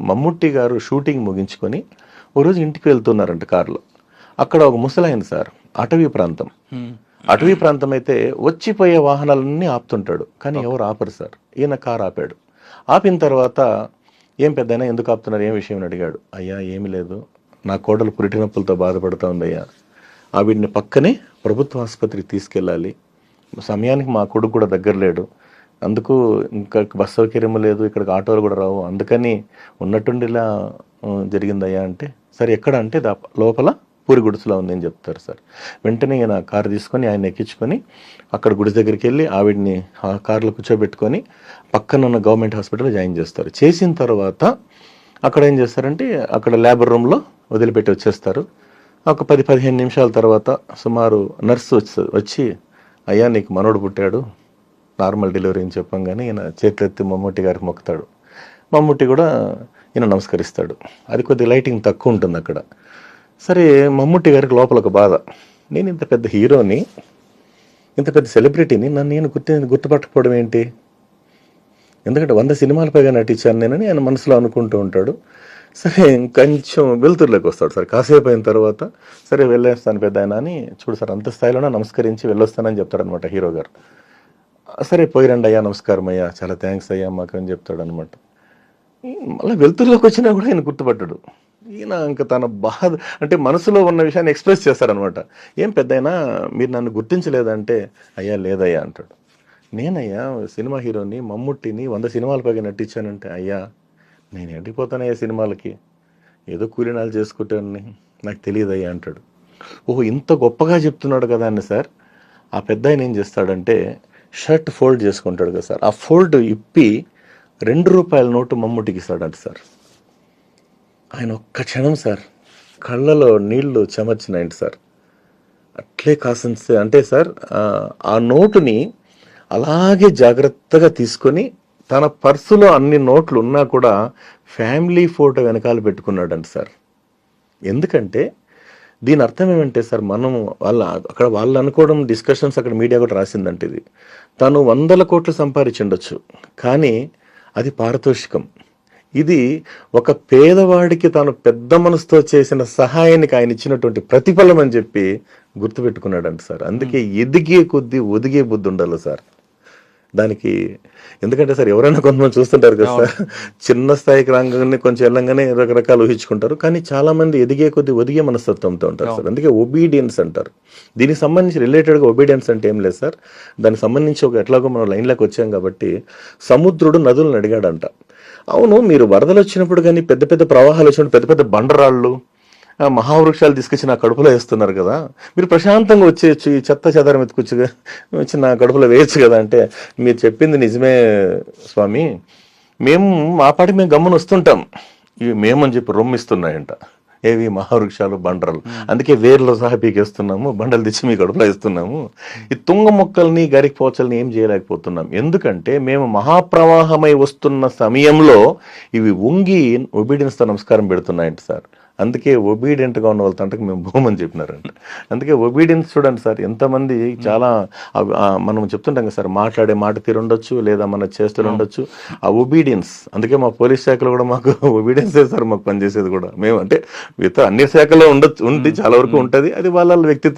మమ్ముట్టి గారు షూటింగ్ ముగించుకొని ఓ రోజు ఇంటికి వెళ్తున్నారంట కారులో. అక్కడ ఒక ముసలాయన సార్ అటవీ ప్రాంతం. అటవీ ప్రాంతం అయితే వచ్చిపోయే వాహనాలన్నీ ఆపుతుంటాడు. కానీ ఎవరు ఆపరు సార్. ఈయన కారు ఆపాడు. ఆపిన తర్వాత ఏం పెద్దయినా ఎందుకు ఆపుతున్నారు? ఏం విషయం అని అడిగాడు. అయ్యా ఏమీ లేదు. నా కోడలు పురిటి నొప్పులతో బాధపడుతూ ఉందయ్యా. ఆవిడ్ని పక్కనే ప్రభుత్వ ఆసుపత్రికి తీసుకెళ్ళాలి. సమయానికి మా కొడుకు కూడా దగ్గర లేడు. అందుకు ఇంకా బస్ సౌకర్యం లేదు ఇక్కడికి ఆటోలు కూడా రావు. అందుకని ఉన్నట్టుండి ఇలా జరిగిందయ్యా అంటే సరే ఎక్కడ అంటే దా లోపల పూరి గుడిసెలో ఉందని చెప్తారు సార్. వెంటనే ఈయన కారు తీసుకొని ఆయన ఎక్కించుకొని అక్కడ గుడి దగ్గరికి వెళ్ళి ఆవిడ్ని ఆ కారులో కూర్చోబెట్టుకొని పక్కన ఉన్న గవర్నమెంట్ హాస్పిటల్లో జాయిన్ చేస్తారు. చేసిన తర్వాత అక్కడ ఏం చేస్తారంటే అక్కడ లేబర్ రూమ్లో వదిలిపెట్టి వచ్చేస్తారు. ఒక పది పదిహేను నిమిషాల తర్వాత సుమారు నర్సు వచ్చి వచ్చి అయ్యా నీకు మనోడు పుట్టాడు. నార్మల్ డెలివరీ అని చెప్పంగానే ఈయన చేతులెత్తి మమ్మూటి గారికి మొక్కుతాడు. మమ్ముట్టి కూడా ఈయన నమస్కరిస్తాడు. అది కొద్ది లైటింగ్ తక్కువ ఉంటుంది అక్కడ. సరే మమ్ముట్టి గారికి లోపల ఒక బాధ. నేను ఇంత పెద్ద హీరోని ఇంత పెద్ద సెలబ్రిటీని నన్ను నేను గుర్తు గుర్తుపట్టకపోవడం ఏంటి? ఎందుకంటే వంద సినిమాల పైగా నటించాను నేనని ఆయన మనసులో అనుకుంటూ ఉంటాడు. సరే కొంచెం వెలుతురులోకి వస్తాడు. సార్ కాసేపు అయిన తర్వాత సరే వెళ్ళేస్తాను పెద్ద ఆయన అని. చూడు సార్ అంత స్థాయిలోనే నమస్కరించి వెళ్ళొస్తానని చెప్తాడు అనమాట హీరో గారు. సరే పోయిరండి అయ్యా నమస్కారం అయ్యా. చాలా థ్యాంక్స్ అయ్యా మాకు అని చెప్తాడు అనమాట మళ్ళీ వెలుతురులోకి వచ్చినా కూడా ఆయన గుర్తుపట్టాడు ఈయన ఇంకా తన బాధ అంటే మనసులో ఉన్న విషయాన్ని ఎక్స్ప్రెస్ చేస్తారనమాట ఏం పెద్దయినా మీరు నన్ను గుర్తించలేదంటే అయ్యా లేదయ్యా అంటాడు. నేనయ్యా సినిమా హీరోని మమ్ముట్టిని వంద సినిమాల పైగా నటించానంటే అయ్యా నేను ఎండిపోతానయ్యా సినిమాలకి. ఏదో కూలినాలు చేసుకుంటానని నాకు తెలియదయ్యా అంటాడు. ఓహో ఇంత గొప్పగా చెప్తున్నాడు కదా అని సార్ ఆ పెద్ద ఆయన ఏం చేస్తాడంటే షర్ట్ ఫోల్డ్ చేసుకుంటాడు కదా సార్. ఆ ఫోల్డ్ ఇప్పి రెండు రూపాయల నోటు మమ్ముటికి ఇస్తాడంట సార్. ఆయన ఒక్క క్షణం సార్ కళ్ళలో నీళ్ళు చెమర్చినాయండి సార్. అట్లే కాసన్ అంటే సార్ ఆ, ఆ నోటుని అలాగే జాగ్రత్తగా తీసుకొని తన పర్సులో అన్ని నోట్లు ఉన్నా కూడా ఫ్యామిలీ ఫోటో వెనకాల పెట్టుకున్నాడంట సార్. ఎందుకంటే దీని అర్థం ఏమంటే సార్ మనం వాళ్ళ అక్కడ వాళ్ళు అనుకోవడం డిస్కషన్స్ అక్కడ మీడియా కూడా రాసిందంటే ఇది. తను వందల కోట్లు సంపాదించుండొచ్చు కానీ అది పారితోషికం. ఇది ఒక పేదవాడికి తాను పెద్ద మనసుతో చేసిన సహాయానికి ఆయన ఇచ్చినటువంటి ప్రతిఫలం అని చెప్పి గుర్తుపెట్టుకున్నాడంట సార్. అందుకే ఎదిగే కొద్దీ ఒదిగే బుద్ధి ఉండాలి సార్. దానికి ఎందుకంటే సార్ ఎవరైనా కొంతమంది చూస్తుంటారు కదా సార్ చిన్న స్థాయికి రాగానే కొంచెం వెళ్ళంగానే రకరకాలు ఊహించుకుంటారు. కానీ చాలా మంది ఎదిగే కొద్ది ఒదిగే మనస్తత్వంతో ఉంటారు సార్. అందుకే ఒబీడియన్స్ అంటారు. దీనికి సంబంధించి రిలేటెడ్గా ఒబీడియన్స్ అంటే ఏం లేదు సార్. దానికి సంబంధించి ఒక ఎట్లాగో మనం లైన్లోకి వచ్చాం కాబట్టి సముద్రుడు నదులను అడిగాడంట. అవును మీరు వరదలు వచ్చినప్పుడు కానీ పెద్ద పెద్ద ప్రవాహాలు వచ్చినప్పుడు పెద్ద పెద్ద బండరాళ్ళు మహావృక్షాలు తీసుకొచ్చి నా కడుపులో వేస్తున్నారు కదా. మీరు ప్రశాంతంగా వచ్చేయచ్చు ఈ చెత్త చెదారం ఎత్తుకొచ్చి వచ్చి నా కడుపులో వేయచ్చు కదా అంటే మీరు చెప్పింది నిజమే స్వామి. మేము మా పాటికి మేము గమ్మున వస్తుంటాం. ఇవి మేమని చెప్పి రొమ్మిస్తున్నాయంట. ఏవి మహావృక్షాలు బండరాలు అందుకే వేర్లో సహా పీకేస్తున్నాము బండలు తెచ్చి మీ కడుపులో ఇస్తున్నాము ఈ తుంగ మొక్కల్ని గరికి పోచల్ని ఏం చేయలేకపోతున్నాం. ఎందుకంటే మేము మహాప్రవాహమై వస్తున్న సమయంలో ఇవి వంగి ఒబీడియన్స్ నమస్కారం పెడుతున్నాయంట సార్. అందుకే obedient గా ఉన్న వాళ్ళ తంటకి మేము భూమని చెప్పినారంట. అందుకే ఒబీడియన్స్ చూడండి సార్ ఎంతమంది చాలా మనం చెప్తుంటాం కదా సార్ మాట్లాడే మాట తీరు ఉండొచ్చు లేదా మన చేస్తులు ఉండొచ్చు. ఆ ఒబీడియన్స్ అందుకే మా పోలీస్ శాఖలో కూడా మాకు ఒబీడియన్స్ సార్ మాకు పనిచేసేది కూడా. మేము అంటే మిగతా అన్ని శాఖలో ఉండొచ్చు ఉంది చాలా వరకు ఉంటది. అది వాళ్ళ వ్యక్తిత్వం.